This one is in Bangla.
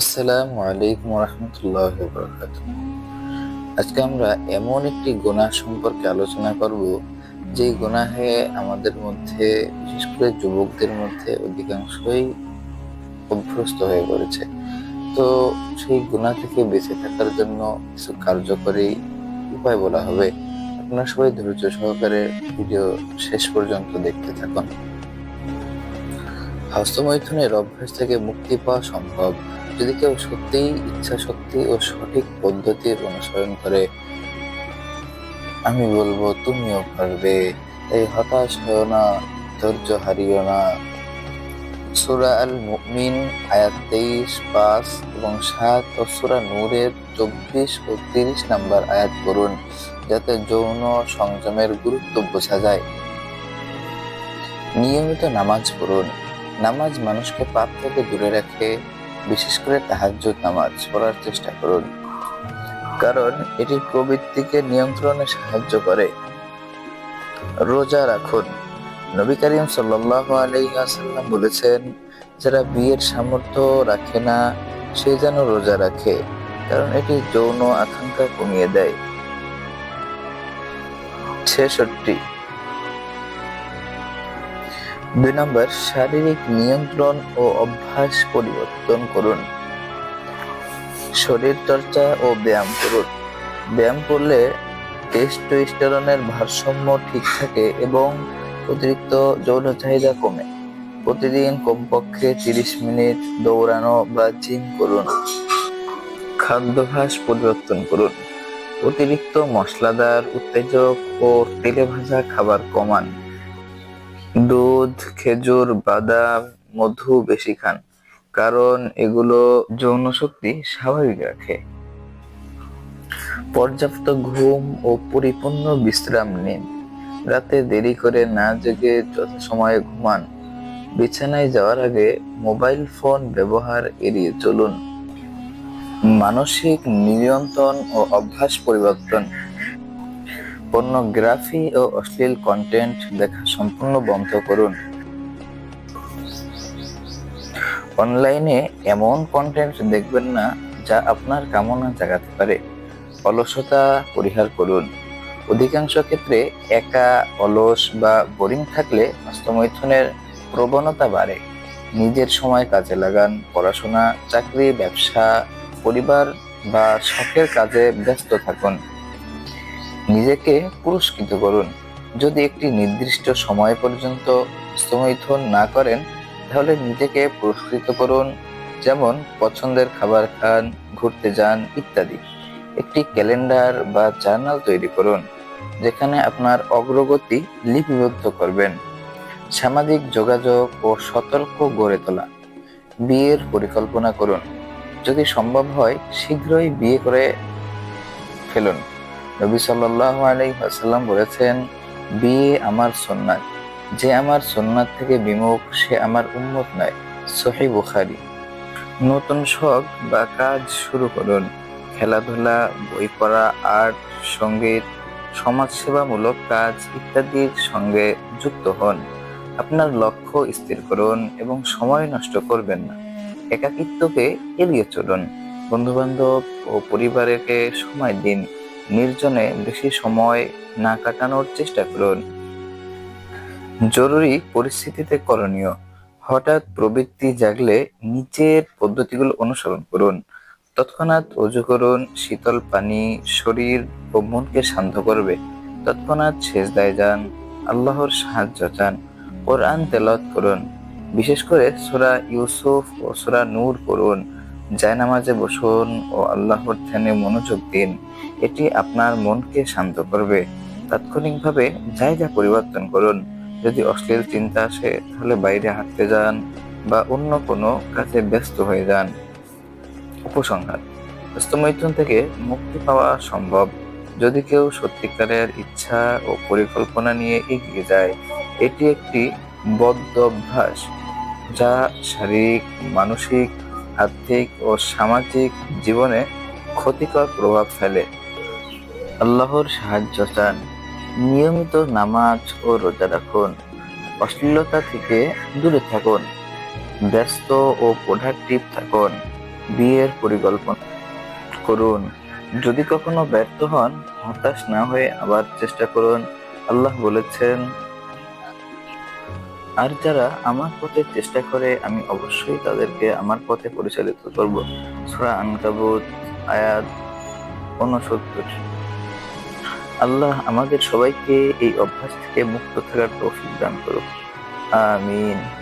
আসসালামু আলাইকুম রহমতুল্লাহ বরকাত আজকে আমরা এমন একটি সম্পর্কে আলোচনা করব যে গুনাহে আমাদের মধ্যে, বিশেষ করে যুবকদের মধ্যে অধিকাংশই অভ্যস্ত হয়ে পড়েছে। তো সেই গুনাহ থেকে বেঁচে থাকার জন্য কিছু কার্যকরী উপায় বলা হবে। আপনারা সবাই ধৈর্য সহকারে ভিডিও শেষ পর্যন্ত দেখতে থাকুন। হস্তমৈথুনের অভ্যাস থেকে মুক্তি পাওয়া সম্ভব। যদি কেউ সত্যিই ইচ্ছা শক্তি ও সঠিক পদ্ধতির অনুসরণ করে, আমি বলব, তুমিও পারবে। তাই হতাশ হও না, ধৈর্য হারিও না। সুরা আল মুমিন আয়াত তেইশ, পাঁচ এবং সাত ও সুরা নূরের চব্বিশ ও তিরিশ নাম্বার আয়াত করুন যাতে যৌন সংযমের গুরুত্ব বোঝা যায়। নিয়মিত নামাজ পড়ুন। নামাজ মানুষকে পাপ থেকে দূরে রাখে বিশেষ করে তাহাজ্জুদ নামাজ পড়ার চেষ্টা করুন। কারণ এটি প্রবৃত্তিকে নিয়ন্ত্রণে সাহায্য করে। রোজা রাখুন। নবী করিম ওয়াসাল্লাম বলেছেন, যারা বিয়ের সামর্থ্য রাখে না, সে যেন রোজা রাখে, কারণ এটি যৌন আকাঙ্ক্ষা কমিয়ে দেয়। ছেষট্টি দুই নম্বর, শারীরিক নিয়ন্ত্রণ ও অভ্যাস পরিবর্তন করুন। শরীর চর্চা ও ব্যায়াম করুন। ব্যায়াম করলে টেস্টোস্টেরনের ভারসাম্য ঠিক থাকে এবং অতিরিক্ত যৌন চাহিদা কমে। প্রতিদিন কমপক্ষে তিরিশ মিনিট দৌড়ানো বা জিম করুন। খাদ্যাভ্যাস পরিবর্তন করুন। অতিরিক্ত মশলাদার, উত্তেজক ও তেলে ভাজা খাবার কমান। দুধ, খেজুর, বাদাম, মধু বেশি খান, কারণ এগুলো যৌন শক্তি স্বাভাবিক রাখে। পর্যাপ্ত ঘুম ও পরিপূর্ণ বিশ্রাম নিন। রাতে দেরি করে না জেগে যথাসময়ে ঘুমান। বিছানায় যাওয়ার আগে মোবাইল ফোন ব্যবহার এড়িয়ে চলুন। মানসিক নিয়ন্ত্রণ ও অভ্যাস পরিবর্তন পর্নোগ্রাফি ও অশ্লীল কন্টেন্ট দেখা সম্পূর্ণ বন্ধ করুন। অনলাইনে এমন কন্টেন্ট দেখবেন না যা আপনার কামনা জাগাতে পারে। অলসতা পরিহার করুন। অধিকাংশ ক্ষেত্রে একা, অলস বা বোরিং থাকলে হস্তমৈথুনের প্রবণতা বাড়ে। নিজের সময় কাজে লাগান, পড়াশোনা, চাকরি, ব্যবসা, পরিবার বা শখের কাজে ব্যস্ত থাকুন। নিজেকে পুরস্কৃত করুন। যদি একটি নির্দিষ্ট সময় পর্যন্ত হস্তমৈথুন না করেন, তাহলে নিজেকে পুরস্কৃত করুন, যেমন পছন্দের খাবার খান, ঘুরতে যান ইত্যাদি। একটি ক্যালেন্ডার বা জার্নাল তৈরি করুন, যেখানে আপনার অগ্রগতি লিপিবদ্ধ করবেন। সামাজিক যোগাযোগ ও সতর্ক গড়ে তোলা। বিয়ের পরিকল্পনা করুন। যদি সম্ভব হয়, শীঘ্রই বিয়ে করে ফেলুন। নবী সাল্লাহ আলাইসাল্লাম বলেছেন বিয়ে আমার সন্ন্যাত যে আমার সন্ন্যাত থেকে বিমুখ, সে আমার উন্মত নয়। সহি বুখারি। নতুন শখ বা কাজ শুরু করুন। খেলাধুলা, বই পড়া, আর্ট, সংগীত, সমাজসেবামূলক কাজ ইত্যাদির সঙ্গে যুক্ত হন। আপনার লক্ষ্য স্থির করুন এবং সময় নষ্ট করবেন না। একাকিত্বকে এড়িয়ে চলুন। বন্ধু বান্ধব ও পরিবারকে সময় দিন। নির্জনে বেশি সময় না কাটানোর চেষ্টা করুন। জরুরি পরিস্থিতিতে করণীয়। হঠাৎ প্রবৃত্তি জাগলে নিচের পদ্ধতিগুলো অনুসরণ করুন। তৎক্ষণাৎ অজু করুন, শীতল পানি শরীর ও মনকে শান্ত করবে। তৎক্ষণাৎ সেজদায় যান, আল্লাহর সাহায্য চান, কোরআন তেলত করুন। বিশেষ করে সোরা ইউসুফ ও সোরা নূর করুন জায়নামাজে বসুন ও আল্লাহর ধ্যানে মনোযোগ দিন। এটি আপনার মনকে শান্ত করবে। তাৎক্ষণিকভাবে জায়গা পরিবর্তন করুন। যদি অশ্লীল চিন্তা আসে, তাহলে বাইরে হাঁটতে যান বা অন্য কোনো কাজে ব্যস্ত হয়ে যান। উপসংহার। হস্তমৈথুন থেকে মুক্তি পাওয়া সম্ভব। যদি কেউ সত্যিকারের ইচ্ছা ও পরিকল্পনা নিয়ে এগিয়ে যায়, এটি একটি বদ্ধ অভ্যাস যা শারীরিক, মানসিক আর্থিক ও সামাজিক জীবনে ক্ষতিকর প্রভাব ফেলে। আল্লাহর সাহায্য চান। নিয়মিত নামাজ ও রোজা রাখুন। অশ্লীলতা থেকে দূরে থাকুন। ব্যস্ত ও প্রোডাক্টিভ থাকুন। বিয়ের পরিকল্পনা করুন। যদি কখনো ব্যর্থ হন, হতাশ না হয়ে আবার চেষ্টা করুন। আল্লাহ বলেছেন আর যারা আমার পথে চেষ্টা করে, আমি অবশ্যই তাদেরকে আমার পথে পরিচালিত করব। সুরা আনকাবুত আয়াত অনসত্তর আল্লাহ আমাদের সবাইকে এই অভ্যাস থেকে মুক্ত থাকার তৌফিক দান করুক। আমিন।